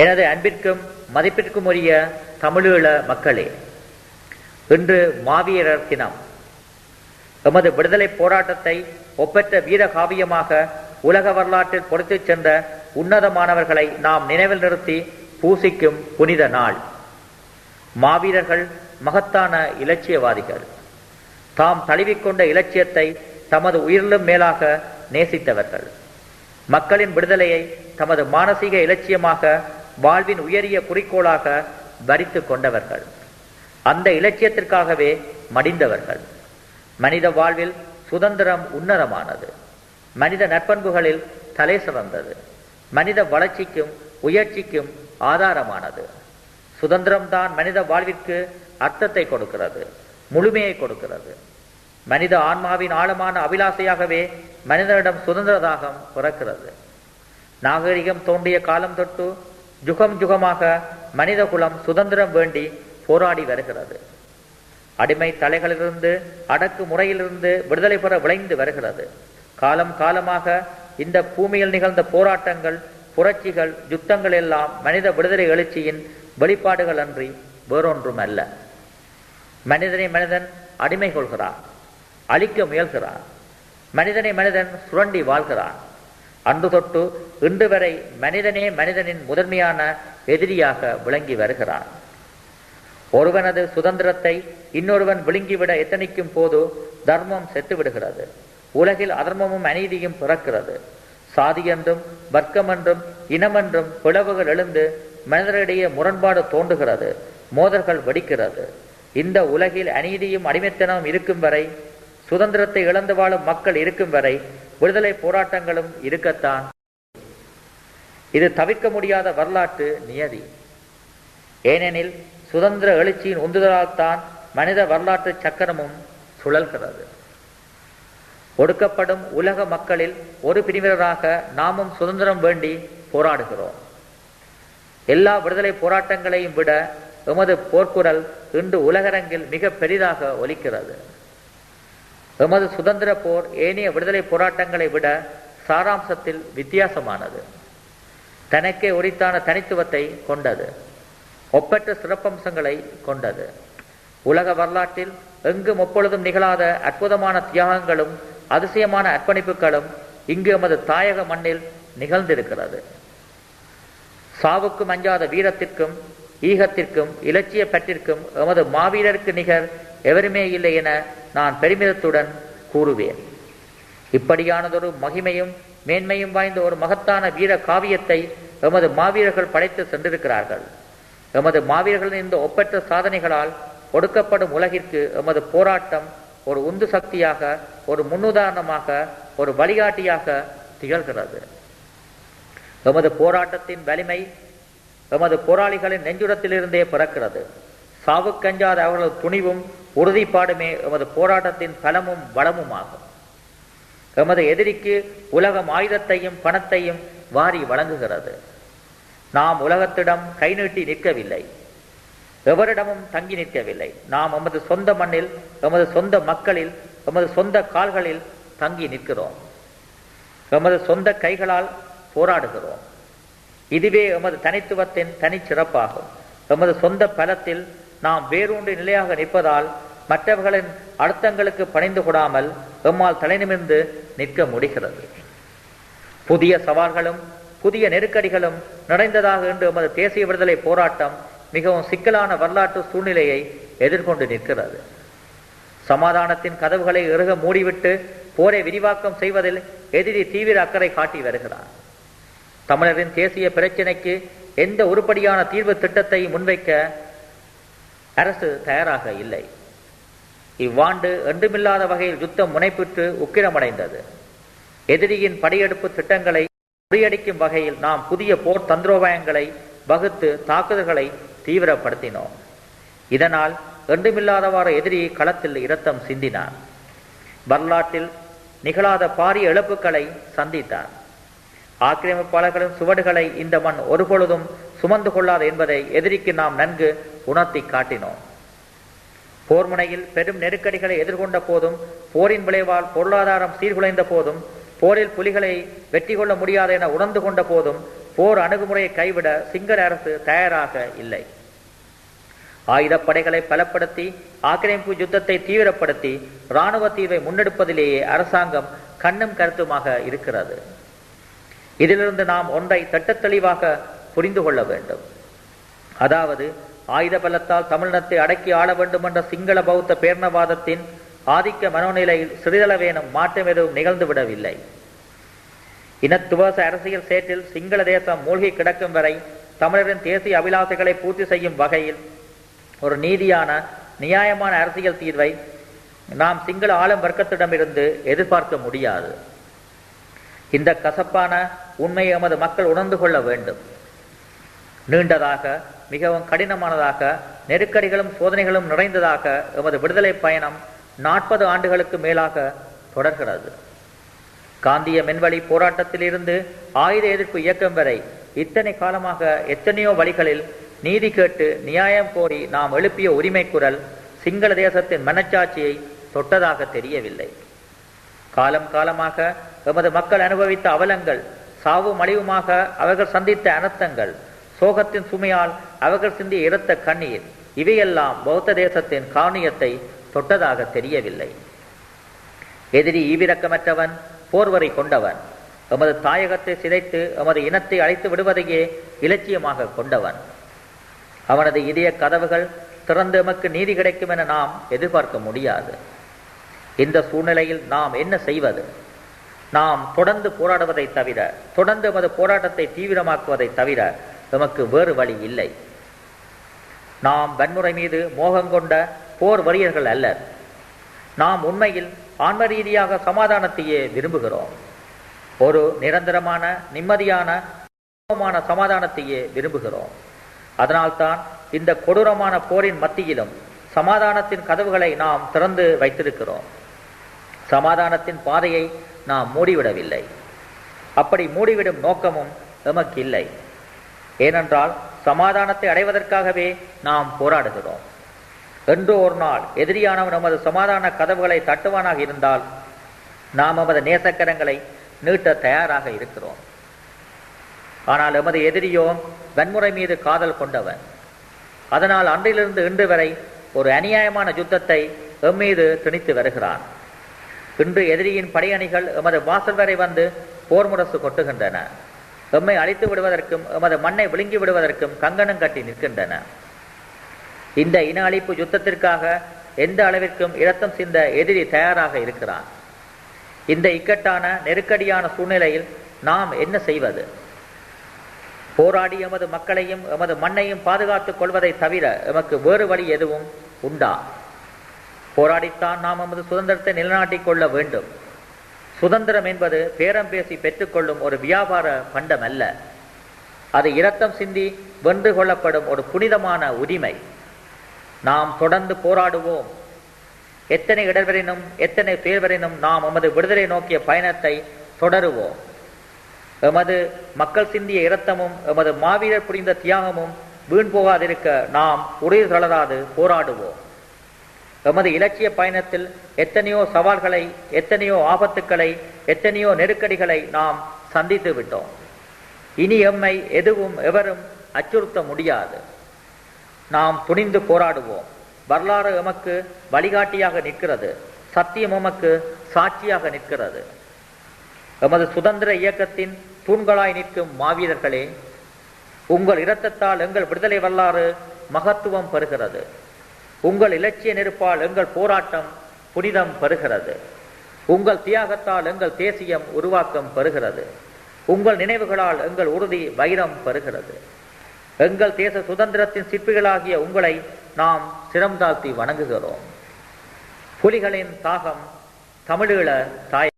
எனது அன்பிற்கும் மதிப்பிற்கும் உரிய தமிழீழ மக்களே இன்று மாவீரர் தினம். எமது விடுதலை போராட்டத்தை ஒப்பற்ற வீர காவியமாக உலக வரலாற்றில் பொறுத்துச் சென்ற உன்னதமானவர்களை நாம் நினைவில் நிறுத்தி பூசிக்கும் புனித நாள். மாவீரர்கள் மகத்தான இலட்சியவாதிகள். தாம் தழுவிக்கொண்ட இலட்சியத்தை தமது உயிரிலும் மேலாக நேசித்தவர்கள். மக்களின் விடுதலையை தமது மானசீக இலட்சியமாக வாழ்வின் உயரிய குறிக்கோளாக வரித்து கொண்டவர்கள். அந்த இலட்சியத்திற்காகவே மடிந்தவர்கள். மனித வாழ்வில் சுதந்திரம் உன்னதமானது. மனித நற்பண்புகளில் தலை சிறந்தது. மனித வளர்ச்சிக்கும் உயர்ச்சிக்கும் ஆதாரமானது. சுதந்திரம்தான் மனித வாழ்விற்கு அர்த்தத்தை கொடுக்கிறது முழுமையை கொடுக்கிறது. மனித ஆன்மாவின் ஆழமான அபிலாசையாகவே மனிதனிடம் சுதந்திர தாகம் பிறக்கிறது. நாகரிகம் தோன்றிய காலம் தொட்டு ஜுகம் ஜுகமாக மனித குலம் சுதந்திரம் வேண்டி போராடி வருகிறது. அடிமை தலைகளிலிருந்து அடக்கு முறையிலிருந்து விடுதலை பெற விளைந்து வருகிறது. காலம் காலமாக இந்த பூமியில் நிகழ்ந்த போராட்டங்கள் புரட்சிகள் யுத்தங்கள் எல்லாம் மனித விடுதலை எழுச்சியின் வெளிப்பாடுகள் அன்றி வேறொன்றும் அல்ல மனிதனை மனிதன் அடிமை கொள்கிறான் அழிக்க முயல்கிறான். மனிதனை மனிதன் சுரண்டி வாழ்கிறான். அன்று தொட்டு இன்று வரை மனிதனே மனிதனின் முதன்மையான எதிரியாக விளங்கி வருகிறான். ஒருவனது சுதந்திரத்தை இன்னொருவன் விழுங்கிவிட எத்தனைக்கும் போது தர்மம் செத்துவிடுகிறது. உலகில் அதர்மமும் அநீதியும் பிறக்கிறது. சாதி என்றும் வர்க்கம் என்றும் இனமென்றும் பிளவுகள் எழுந்து மனிதரிடையே முரண்பாடு தோன்றுகிறது மோதல்கள் வெடிக்கிறது. இந்த உலகில் அநீதியும் அடிமைத்தனமும் இருக்கும் வரை சுதந்திரத்தை இழந்து வாழும் மக்கள் இருக்கும் வரை விடுதலை போராட்டங்களும் இருக்கத்தான். இது தவிர்க்க முடியாத வரலாற்று நியதி. ஏனெனில் சுதந்திர எழுச்சியின் உந்துதலால் தான் மனித வரலாற்று சக்கரமும் சுழல்கிறது. ஒடுக்கப்படும் உலக மக்களில் ஒரு பிரிவினராக நாமும் சுதந்திரம் வேண்டி போராடுகிறோம். எல்லா விடுதலை போராட்டங்களையும் விட எமது போர்க்குரல் இன்று உலகரங்கில் மிக பெரிதாக ஒலிக்கிறது. எமது சுதந்திர போர் ஏனைய விடுதலை போராட்டங்களை விட சாராம்சத்தில் வித்தியாசமானது. தனக்கே உரித்தான தனித்துவத்தை கொண்டது. ஒப்பற்ற சிறப்பம்சங்களை கொண்டது. உலக வரலாற்றில் எங்கும் எப்பொழுதும் நிகழாத அற்புதமான தியாகங்களும் அதிசயமான அர்ப்பணிப்புகளும் இங்கு எமது தாயக மண்ணில் நிகழ்ந்திருக்கிறது. சாவுக்கும் அஞ்சாத வீரத்திற்கும் ஈகத்திற்கும் இலட்சிய பற்றிற்கும் எமது மாவீரருக்கு நிகர் எவருமே இல்லை என நான் பெருமிதத்துடன் கூறுவேன். இப்படியானதொரு மகிமையும் மேன்மையும் வாய்ந்த ஒரு மகத்தான வீர காவியத்தை எமது மாவீரர்கள் படைத்து சென்றிருக்கிறார்கள். எமது மாவீரர்களின் இந்த ஒப்பற்ற சாதனைகளால் ஒடுக்கப்படும் உலகிற்கு எமது போராட்டம் ஒரு உந்து சக்தியாக ஒரு முன்னுதாரணமாக ஒரு வழிகாட்டியாக திகழ்கிறது. எமது போராட்டத்தின் வலிமை எமது போராளிகளின் நெஞ்சுரத்திலிருந்தே பிறக்கிறது. சாவுக்கஞ்சாத அவர்களது துணிவும் உறுதிப்பாடுமே எமது போராட்டத்தின் பலமும் வளமுமாகும். எமது எதிரிக்கு உலகம் ஆயுதத்தையும் பணத்தையும் வாரி வழங்குகிறது. நாம் உலகத்திடம் கை நீட்டி நிற்கவில்லை. எவரிடமும் தங்கி நிற்கவில்லை. நாம் எமது சொந்த மண்ணில் எமது சொந்த மக்களில் எமது சொந்த கால்களில் தங்கி நிற்கிறோம். எமது சொந்த கைகளால் போராடுகிறோம். இதுவே எமது தனித்துவத்தின் தனிச்சிறப்பாகும். எமது சொந்த பலத்தில் நாம் வேரூன்றி நிலையாக நிற்பதால் மற்றவர்களின் அழுத்தங்களுக்கு பணிந்து கொடாமல் எம்மால் தலைநிமிர்ந்து நிற்க முடிகிறது. புதிய சவால்களும் புதிய நெருக்கடிகளும் நிறைந்ததாக இன்று எமது தேசிய விடுதலை போராட்டம் மிகவும் சிக்கலான வரலாற்று சூழ்நிலையை எதிர்கொண்டு நிற்கிறது. சமாதானத்தின் கதவுகளை இறுக மூடிவிட்டு போரை விரிவாக்கம் செய்வதில் எதிரி தீவிர அக்கறை காட்டி வருகிறார். தமிழரின் தேசிய பிரச்சினைக்கு எந்த உருப்படியான தீர்வு திட்டத்தை முன்வைக்க அரசு தயாராக இல்லை. இவ்வாண்டு என்றுமில்லாத வகையில் யுத்தம் முனைப்பிற்று உக்கிரமடைந்தது. எதிரியின் படையெடுப்பு திட்டங்களை முறியடிக்கும் வகையில் நாம் புதிய போர் தந்திரோபாயங்களை வகுத்து தாக்குதல்களை தீவிரப்படுத்தினோம். இதனால் என்றுமில்லாதவாறு எதிரி களத்தில் இரத்தம் சிந்தினான் வரலாற்றில் நிகழாத பாரிய இழப்புகளை சந்தித்தார். ஆக்கிரமிப்பாளர்களின் சுவடுகளை இந்த மண் ஒருபொழுதும் சுமந்து கொள்ளாது என்பதை எதிரிக்கு நாம் நன்கு உணர்த்தி காட்டினோம். போர்முனையில் பெரும் நெருக்கடிகளை எதிர்கொண்ட போதும் போரின் விளைவால் பொருளாதாரம் சீர்குலைந்த போதும் போரில் புலிகளை வெற்றி கொள்ள முடியாது என உணர்ந்து கொண்ட போதும் போர் அணுகுமுறையை கைவிட சிங்கள அரசு தயாராக இல்லை. ஆயுதப்படைகளை பலப்படுத்தி ஆக்கிரமிப்பு யுத்தத்தை தீவிரப்படுத்தி இராணுவ தீர்வை முன்னெடுப்பதிலேயே அரசாங்கம் கண்ணும் கருத்துமாக இருக்கிறது. இதிலிருந்து நாம் ஒன்றை திட்டத் தெளிவாக புரிந்து கொள்ள வேண்டும். அதாவது ஆயுத பலத்தால் தமிழினத்தை அடக்கி ஆள வேண்டும் என்ற சிங்கள பௌத்த பேரணவாதத்தின் ஆதிக்க மனோநிலையில் சிறிதளவேனும் மாற்றம் எதுவும் நிகழ்ந்து விடவில்லை. இனத்துவச அரசியல் சேற்றில் சிங்கள தேசம் மூழ்கி கிடக்கும் வரை தமிழரின் தேசிய அபிலாசைகளை பூர்த்தி செய்யும் வகையில் ஒரு நீதியான நியாயமான அரசியல் தீர்வை நாம் சிங்கள ஆளும் வர்க்கத்திடமிருந்து எதிர்பார்க்க முடியாது. இந்த கசப்பான உண்மையை எமது மக்கள் உணர்ந்து கொள்ள வேண்டும். நீண்டதாக மிகவும் கடினமானதாக நெருக்கடிகளும் சோதனைகளும் நிறைந்ததாக எமது விடுதலை பயணம் நாற்பது ஆண்டுகளுக்கு மேலாக தொடர்கிறது. காந்திய மின்வழி போராட்டத்திலிருந்து ஆயுத எதிர்ப்பு இயக்கம் வரை இத்தனை காலமாக எத்தனையோ வழிகளில் நீதி கேட்டு நியாயம் கோரி நாம் எழுப்பிய உரிமை குரல் சிங்கள தேசத்தின் மனச்சாட்சியை தொட்டதாக தெரியவில்லை. காலம் காலமாக எமது மக்கள் அனுபவித்த அவலங்கள் சாவு மலிவுமாக அவர்கள் சந்தித்த அனர்த்தங்கள் சோகத்தின் சுமையால் அவர்கள் சிந்திய இரத்த கண்ணீர் இவையெல்லாம் பௌத்த தேசத்தின் காணியத்தை தொட்டதாக தெரியவில்லை. எதிரி ஈவிரக்கமற்றவன் போர்வரை கொண்டவன் எமது தாயகத்தை சிதைத்து எமது இனத்தை அழைத்து விடுவதையே இலட்சியமாக கொண்டவன். அவனது இதய கதவுகள் திறந்து எமக்கு நீதி கிடைக்கும் என நாம் எதிர்பார்க்க முடியாது. இந்த சூழ்நிலையில் நாம் என்ன செய்வது? நாம் தொடர்ந்து போராடுவதை தவிர தொடர்ந்து எமது போராட்டத்தை தீவிரமாக்குவதை தவிர எமக்கு வேறு வழி இல்லை. நாம் வன்முறை மீது மோகம் கொண்ட போர் வரியர்கள் அல்ல நாம் உண்மையில் ஆன்ம ரீதியாக சமாதானத்தையே விரும்புகிறோம். ஒரு நிரந்தரமான நிம்மதியான சமாதானத்தையே விரும்புகிறோம். அதனால்தான் இந்த கொடூரமான போரின் மத்தியிலும் சமாதானத்தின் கதவுகளை நாம் திறந்து வைத்திருக்கிறோம். சமாதானத்தின் பாதையை நாம் மூடிவிடவில்லை. அப்படி மூடிவிடும் நோக்கமும் எமக்கு இல்லை ஏனென்றால் சமாதானத்தை அடைவதற்காகவே நாம் போராடுகிறோம். என்றோ ஒரு நாள் எதிரியானவன் நமது சமாதான கதவுகளை தட்டுவானாக இருந்தால் நாம் நமது நேசக்கரங்களை நீட்ட தயாராக இருக்கிறோம். ஆனால் எமது எதிரியோ வன்முறை மீது காதல் கொண்டவன். அதனால் அன்றிலிருந்து இன்று வரை ஒரு அநியாயமான யுத்தத்தை எம்மீது திணித்து வருகிறான். இன்று எதிரியின் படையணிகள் எமது வாசல் வரை வந்து போர் முரசு கொட்டுகின்றன. எம்மை அழித்து விடுவதற்கும் எமது மண்ணை விழுங்கி விடுவதற்கும் கங்கணம் கட்டி நிற்கின்றன. இந்த இன அழிப்பு யுத்தத்திற்காக எந்த அளவிற்கும் இரத்தம் சிந்த எதிரி தயாராக இருக்கிறான். இந்த இக்கட்டான நெருக்கடியான சூழ்நிலையில் நாம் என்ன செய்வது? போராடி எமது மக்களையும் எமது மண்ணையும் பாதுகாத்துக் கொள்வதை தவிர எமக்கு வேறு வழி எதுவும் உண்டா? போராடித்தான் நாம் நமது சுதந்திரத்தை நிலைநாட்டிக் கொள்ள வேண்டும். சுதந்திரம் என்பது பேரம் பேசி பெற்றுக்கொள்ளும் ஒரு வியாபார பண்டம் அல்ல அது இரத்தம் சிந்தி வென்று கொள்ளப்படும் ஒரு புனிதமான உரிமை. நாம் தொடர்ந்து போராடுவோம். எத்தனை இடர்வரினும் எத்தனை துயர்வரினும் நாம் எமது விடுதலை நோக்கிய பயணத்தை தொடருவோம். எமது மக்கள் சிந்திய இரத்தமும் எமது மாவீரர் புரிந்த தியாகமும் வீண் போகாதிருக்க நாம் உறுதி தளராது போராடுவோம். எமது இலட்சிய பயணத்தில் எத்தனையோ சவால்களை எத்தனையோ ஆபத்துக்களை எத்தனையோ நெருக்கடிகளை நாம் சந்தித்து விட்டோம். இனி எம்மை எதுவும் எவரும் அச்சுறுத்த முடியாது. நாம் துணிந்து போராடுவோம். வரலாறு எமக்கு வழிகாட்டியாக நிற்கிறது. சத்தியம் எமக்கு சாட்சியாக நிற்கிறது. எமது சுதந்திர இயக்கத்தின் தூண்களாய் நிற்கும் மாவீரர்களே உங்கள் இரத்தத்தால் எங்கள் விடுதலை வரலாறு மகத்துவம் பெறுகிறது. உங்கள் இலட்சிய நெருப்பால் எங்கள் போராட்டம் புனிதம் பெறுகிறது உங்கள் தியாகத்தால் எங்கள் தேசியம் உருவாக்கம் பெறுகிறது உங்கள் நினைவுகளால் எங்கள் உறுதி வைரம் பெறுகிறது எங்கள் தேச சுதந்திரத்தின் சிற்பிகளாகிய உங்களை நாம் சிரம் தாழ்த்தி வணங்குகிறோம். புலிகளின் தாகம் தமிழீழ தாய்